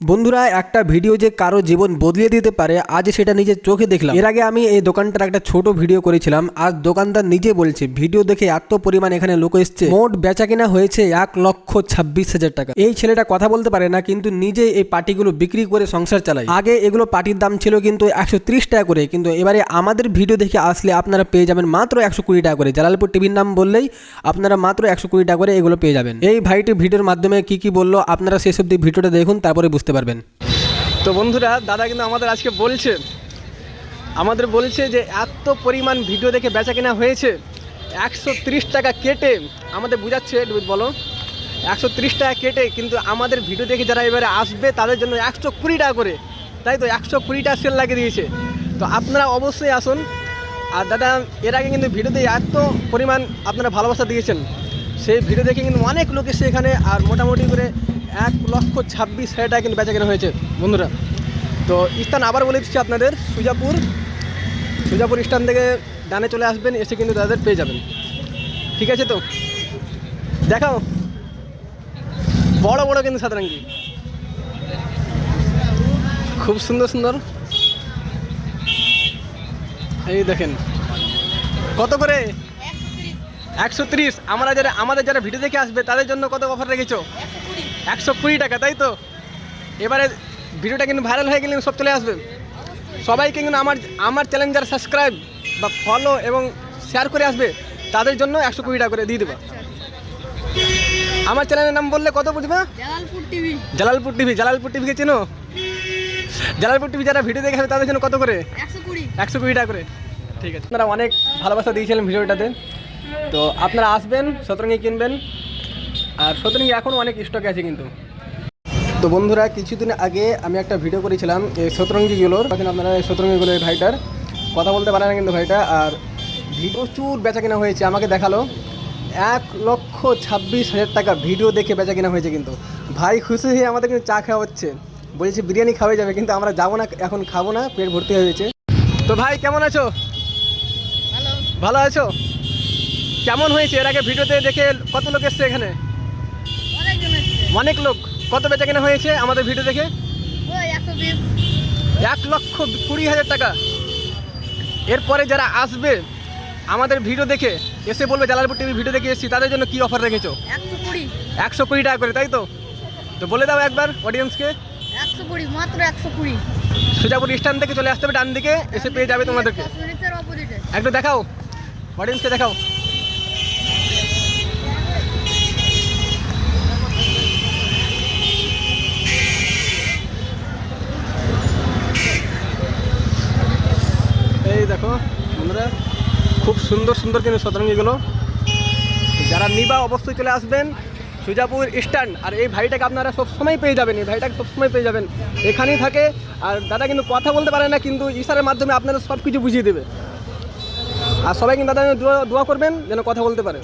বন্ধুরা, একটা ভিডিও যে কারও জীবন বদলে দিতে পারে, আজ সেটা নিজের চোখে দেখলাম। এর আগে আমি এই দোকানটার একটা ছোট ভিডিও করেছিলাম আজ দোকানদার নিজে বলছে, ভিডিও দেখে এত পরিমাণ এখানে লোক এসছে। মোট বেচা কিনা হয়েছে এক লক্ষ ছাব্বিশ হাজার টাকা। এই ছেলেটা কথা বলতে পারে না, কিন্তু নিজে এই পার্টিগুলো বিক্রি করে সংসার চালায়। আগে এগুলো পার্টির দাম ছিল কিন্তু একশো ত্রিশ টাকা করে, কিন্তু এবারে আমাদের ভিডিও দেখে আসলে আপনারা পেয়ে যাবেন মাত্র একশো কুড়ি টাকা করে। জালালপুর টিভির নাম বললেই আপনারা মাত্র একশো কুড়ি টাকা করে এগুলো পেয়ে যাবেন। এই ভাইটি ভিডিওর মাধ্যমে কি কি বলল, আপনারা শেষ অব্দি ভিডিওটা দেখুন, তারপরে বুঝতে পারবেন। তো বন্ধুরা, দাদা কিন্তু আমাদের আজকে বলছে, আমাদের বলছে যে এত পরিমাণ ভিডিও দেখে বেচা কেনা হয়েছে, একশো টাকা কেটে আমাদের বুঝাচ্ছে বলো, একশো টাকা কেটে কিন্তু আমাদের ভিডিও দেখে যারা এবারে আসবে, তাদের জন্য একশো কুড়ি টাকা করে, তাই তো একশো কুড়ি টাকা সেল লাগিয়ে দিয়েছে। তো আপনারা অবশ্যই আসুন, আর দাদা, এর আগে কিন্তু ভিডিওতে এত পরিমাণ আপনারা ভালোবাসা দিয়েছেন, সেই ভিডিও দেখে কিন্তু অনেক লোক এসে এখানে, আর মোটামুটি করে লক্ষ ছাব্বিশ হাজার টাকা কিন্তু বেচা কেনা হয়েছে, বন্ধুরা। তো স্থান আবার বলে দিচ্ছি আপনাদের, সুজাপুর। সুজাপুর স্থান থেকে ডানে চলে আসবেন, এসে কিন্তু তাদের পেয়ে যাবেন। ঠিক আছে তো? দেখাও। বড় বড় কিন্তু সাতরাঙ্গি। খুব সুন্দর সুন্দর। এই দেখেন। কত করে? একশো তিরিশ। আমরা যারা আমাদের যারা ভিডিও দেখে আসবে, তাদের জন্য কত অফার রেখেছো? একশো কুড়ি টাকা তাই তো? এবারে ভিডিওটা কিন্তু ভাইরাল হয়ে গেলে সব চলে আসবে। সবাইকে কিন্তু আমার আমার চ্যানেল যারা সাবস্ক্রাইব বা ফলো এবং শেয়ার করে আসবে তাদের জন্য একশো কুড়ি টাকা করে দিয়ে দেবো। আমার চ্যানেলের নাম বললে কত বুঝবে? জালালপুর টিভি। জালালপুর টিভি জালালপুর টিভিকে চেনো? জালালপুর টিভি যারা ভিডিও দেখে তাদের জন্য কত করে? একশো কুড়ি। টাকা করে। ঠিক আছে। আপনারা অনেক ভালোবাসা দিয়েছিলেন ভিডিওটাতে। তো আপনারা আসবেন শতরঙ্গি কিনবেন। আর শতরঙ্গি এখনও অনেক স্টকে আছে কিন্তু। তো বন্ধুরা কিছুদিন আগে আমি একটা ভিডিও করেছিলাম এই শতরঙ্গিগুলোর তখন আপনারা এই শতরঙ্গিগুলো এই ভাইটার। কথা বলতে পারে না কিন্তু ভাইটা আর ভিডিও প্রচুর বেচা কেনা হয়েছে আমাকে দেখাল। এক লক্ষ ছাব্বিশ হাজার টাকা ভিডিও দেখে বেচা কেনা হয়েছে কিন্তু। ভাই খুশি হয়ে আমাদের কিন্তু চা খাওয়া হচ্ছে। বলছে বিরিয়ানি খাওয়া যাবে কিন্তু আমরা যাব না এখন খাব না পেট ভর্তি হয়ে গেছে। তো ভাই কেমন আছো? ভালো। আছো? কেমন হয়েছে? এর আগে ভিডিওতে দেখে কত লোক এসছে এখানে? অনেক লোক। কত বেচা কেনা হয়েছে আমাদের ভিডিও দেখে? এক লক্ষ কুড়ি হাজার টাকা। এরপরে যারা আসবে আমাদের ভিডিও দেখে এসে বলবে জালালপুর টিভি ভিডিও দেখে এসেছি তাদের জন্য কি অফার রেখেছো? একশো কুড়ি। টাকা করে তাই তো? তো বলে দাও একবার অডিয়েন্সকে একশো কুড়ি মাত্র একশো কুড়ি। সুজাপুর স্ট্যান্ড থেকে চলে আসতে হবে ডান দিকে এসে পেয়ে যাবে তোমাদেরকে। একটু দেখাও অডিয়েন্সকে দেখাও। খুব সুন্দর সুন্দর কিন্তু শতরঙ্গিগুলো যারা নিবা অবশ্যই চলে আসবেন। সুজাপুর স্ট্যান্ড। আর এই ভাইটাকে আপনারা সবসময় পেয়ে যাবেন, এই ভাইটাকে সবসময় পেয়ে যাবেন। এখানেই থাকে। আর দাদা কিন্তু কথা বলতে পারে না, কিন্তু ইশারের মাধ্যমে আপনারা সব কিছু বুঝিয়ে দেবে। আর সবাই কিন্তু দাদা দোয়া দোয়া করবেন, যেন কথা বলতে পারে।